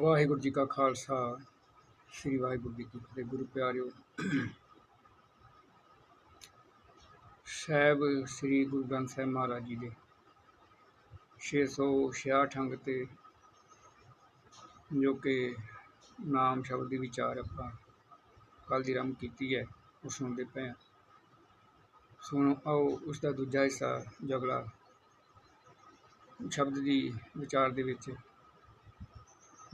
ਵਾਹਿਗੁਰੂ ਜੀ ਕਾ ਖਾਲਸਾ, ਸ੍ਰੀ ਵਾਹਿਗੁਰੂ ਜੀ ਕੀ ਫਤਿਹ। ਗੁਰੂ ਪਿਆਰਿਓ, ਸਾਹਿਬ ਸ੍ਰੀ ਗੁਰੂ ਗ੍ਰੰਥ ਸਾਹਿਬ ਮਹਾਰਾਜ ਜੀ ਦੇ 666 ਅੰਗ ਤੇ, ਜੋ ਕਿ ਨਾਮ ਸ਼ਬਦ ਦੀ ਵਿਚਾਰ ਆਪਾਂ ਕੱਲ ਦੀ ਰਮ ਕੀਤੀ ਹੈ, ਉਹ ਸੁਣਦੇ ਪਏ ਹਾਂ। ਸੁਣੋ, ਆਓ ਉਸ ਦਾ ਦੂਜਾ ਹਿੱਸਾ, ਜਗਲਾ ਸ਼ਬਦ ਦੀ ਵਿਚਾਰ ਦੇ ਵਿੱਚ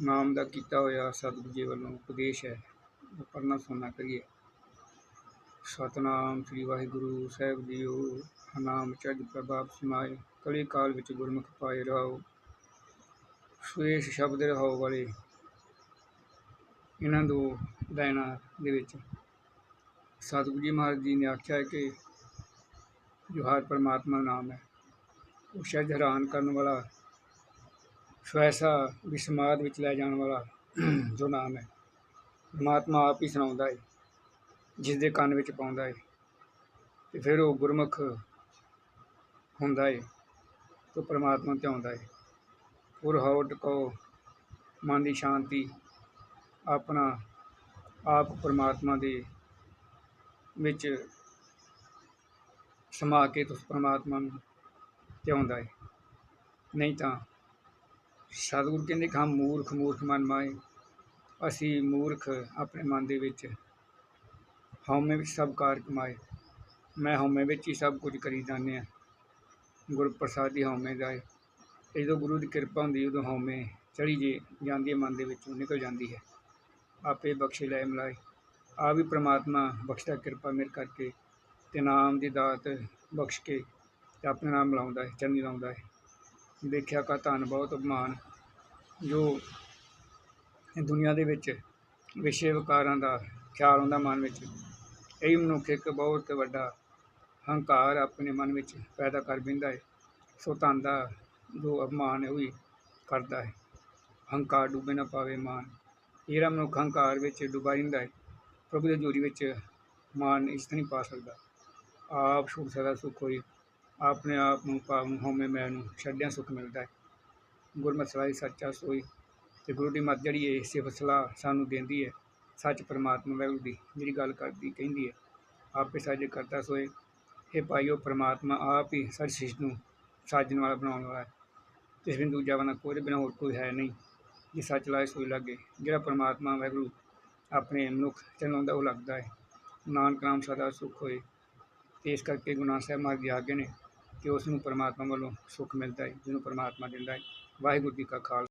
ਨਾਮ ਦਾ ਕੀਤਾ ਹੋਇਆ ਸਤਿਗੁਰੂ ਜੀ ਵੱਲੋਂ ਉਪਦੇਸ਼ ਹੈ। ਉਹ ਪੜ੍ਹਨਾ ਸੁਣਨਾ ਕਰੀਏ। ਸਤਨਾਮ ਸ੍ਰੀ ਵਾਹਿਗੁਰੂ ਸਾਹਿਬ ਜੀਓ, ਨਾਮ ਚੜ੍ਹ ਪ੍ਰਭਾਵ ਸਮਾਏ, ਕਲੀ ਕਾਲ ਵਿੱਚ ਗੁਰਮੁਖ ਪਾਏ ਰਹੋ। ਸੁਏਸ਼ ਸ਼ਬਦ ਰਹੋ ਵਾਲੇ ਇਹਨਾਂ ਦੋ ਲਾਈਨਾਂ ਦੇ ਵਿੱਚ ਸਤਿਗੁਰੂ ਜੀ ਮਹਾਰਾਜ ਜੀ ਨੇ ਆਖਿਆ ਹੈ ਕਿ ਜੋ ਹਰ ਪਰਮਾਤਮਾ ਨਾਮ ਹੈ, ਉਹ ਸ਼ਾਇਦ ਹੈਰਾਨ ਕਰਨ ਵਾਲਾ ਸਵੈਸਾ ਵੀ ਸਮਾਧ ਵਿੱਚ ਲੈ ਜਾਣ ਵਾਲਾ ਜੋ ਨਾਮ ਹੈ, ਪਰਮਾਤਮਾ ਆਪ ਹੀ ਸੁਣਾਉਂਦਾ ਹੈ ਜਿਸ ਦੇ ਕੰਨ ਵਿੱਚ ਪਾਉਂਦਾ ਹੈ ਤੇ ਫਿਰ ਉਹ ਗੁਰਮੁਖ ਹੁੰਦਾ ਹੈ ਤੋ ਪਰਮਾਤਮਾ ਤੇ ਆਉਂਦਾ ਹੈ ਪੁਰ ਹਉ ਟਕੋ ਮਨ ਦੀ ਸ਼ਾਂਤੀ, ਆਪਣਾ ਆਪ ਪਰਮਾਤਮਾ ਦੇ ਵਿੱਚ ਸਮਾ ਕੇ ਤੁਸ ਪਰਮਾਤਮਾ ਨੂੰ ਤੇ ਆਉਂਦਾ ਹੈ ਨਹੀਂ ਤਾਂ ਸਤਿਗੁਰੂ ਕਹਿੰਦੇ ਕਿ ਹਮ ਮੂਰਖ ਮੂਰਖ ਮਨ ਮਾਏ। ਅਸੀਂ ਮੂਰਖ ਆਪਣੇ ਮਨ ਦੇ ਵਿੱਚ ਹਉਮੈ ਵਿੱਚ ਸਭ ਕਾਰ ਕਮਾਏ। ਮੈਂ ਹਉਮੈ ਵਿੱਚ ਹੀ ਸਭ ਕੁਝ ਕਰੀ ਜਾਂਦੇ ਆ ਗੁਰ ਪ੍ਰਸਾਦੀ ਹਉਮੈ ਜਾਏ ਜਦੋਂ ਗੁਰੂ ਦੀ ਕਿਰਪਾ ਹੁੰਦੀ, ਉਦੋਂ ਹਉਮੈ ਚੜੀ ਜੇ ਜਾਂਦੀ ਹੈ, ਮਨ ਦੇ ਵਿੱਚੋਂ ਨਿਕਲ ਜਾਂਦੀ ਹੈ। ਆਪੇ ਬਖਸ਼ੇ ਲੈ ਮਿਲਾਏ। ਆ ਵੀ ਪ੍ਰਮਾਤਮਾ ਬਖਸ਼ਦਾ ਕਿਰਪਾ ਮੇਰੇ ਕਰਕੇ ਤੇ ਨਾਮ ਦੀ ਦਾਤ ਬਖਸ਼ ਕੇ ਤੇ ਆਪਣੇ ਨਾਮ ਲਾਉਂਦਾ ਹੈ ਚੰਨੀ ਲਾਉਂਦਾ ਹੈ। ਵੇਖਿਆ ਕਾ ਧਨ ਬਹੁਤ ਅਪਮਾਨ ਜੋ ਇਹ ਦੁਨੀਆ ਦੇ ਵਿੱਚ ਵਿਸ਼ੇ ਵਿਕਾਰਾਂ ਦਾ ਖਿਆਲ ਆਉਂਦਾ ਮਨ ਵਿੱਚ। ਇਹ ਮਨੁੱਖ ਇੱਕ ਬਹੁਤ ਵੱਡਾ ਹੰਕਾਰ ਆਪਣੇ ਮਨ ਵਿੱਚ ਪੈਦਾ ਕਰ ਬਿੰਦਾ ਹੈ ਸੋ ਧਨ ਦਾ ਜੋ ਅਪਮਾਨ ਹੈ, ਉਹ ਵੀ ਕਰਦਾ ਹੈ ਹੰਕਾਰ ਡੁੱਬੇ ਨਾ ਪਾਵੇ ਮਾਨ। ਜਿਹੜਾ ਮਨੁੱਖ ਹੰਕਾਰ ਵਿੱਚ ਡੁੱਬਾ ਰਹਿੰਦਾ ਹੈ ਪ੍ਰਭੂ ਦੀ ਜੋਰੀ ਵਿੱਚ ਮਾਨ ਇਸ ਨਹੀਂ ਪਾ ਸਕਦਾ। ਆਪ ਸੁਖ ਸਦਾ ਸੁਖ ਹੋਈ ਆਪਣੇ ਆਪ ਨੂੰ ਭਾਵ ਨੂੰ ਹਉਮੈ ਮੈਂ ਨੂੰ ਛੱਡਿਆਂ ਸੁਖ ਮਿਲਦਾ ਹੈ। ਗੁਰਮਤਿ ਸਲਾਹੀ ਸੱਚਾ ਸੋਈ ਤੇ ਗੁਰੂ ਦੀ ਮੱਤ ਜਿਹੜੀ ਹੈ ਇਸੇ ਸਲਾਹ ਸਾਨੂੰ ਦਿੰਦੀ ਹੈ। ਸੱਚ ਪਰਮਾਤਮਾ ਵਾਹਿਗੁਰੂ ਦੀ ਜਿਹੜੀ ਗੱਲ ਕਰਦੀ, ਕਹਿੰਦੀ ਹੈ, ਆਪੇ ਸਾਜੇ ਕਰਤਾ ਸੋਏ। ਇਹ ਪਾਈਓ ਪਰਮਾਤਮਾ ਆਪ ਹੀ ਸਰ ਸਿਸ਼ ਨੂੰ ਸਾਜਣ ਵਾਲਾ ਬਣਾਉਣ ਵਾਲਾ ਹੈ। ਇਸ ਬਿਨ ਦੂਜਾ ਬਣਾ, ਕੋਈ ਬਿਨਾਂ ਹੋਰ ਕੋਈ ਹੈ ਨਹੀਂ। ਜੇ ਸੱਚ ਲਾਏ ਸੋਈ ਲੱਗੇ, ਜਿਹੜਾ ਪਰਮਾਤਮਾ ਵਾਹਿਗੁਰੂ ਆਪਣੇ ਮਨੁੱਖ ਚਲਾਉਂਦਾ, ਉਹ ਲੱਗਦਾ ਹੈ। ਨਾਨਕ ਨਾਮ ਸਦਾ ਸੁਖ ਹੋਏ। ਤੇ ਇਸ ਕਰਕੇ ਗੁਰੂ ਨਾਨਕ ਸਾਹਿਬ ਮਹਾਰਾਜ ਜੀ ਆਗੇ ਨੇ ਕਿ ਉਸ ਨੂੰ ਪਰਮਾਤਮਾ ਵੱਲੋਂ ਸੁੱਖ ਮਿਲਦਾ ਹੈ, ਜਿਹਨੂੰ ਪਰਮਾਤਮਾ ਦਿੰਦਾ ਹੈ। ਵਾਹਿਗੁਰੂ ਜੀ ਕਾ ਖਾਲਸਾ।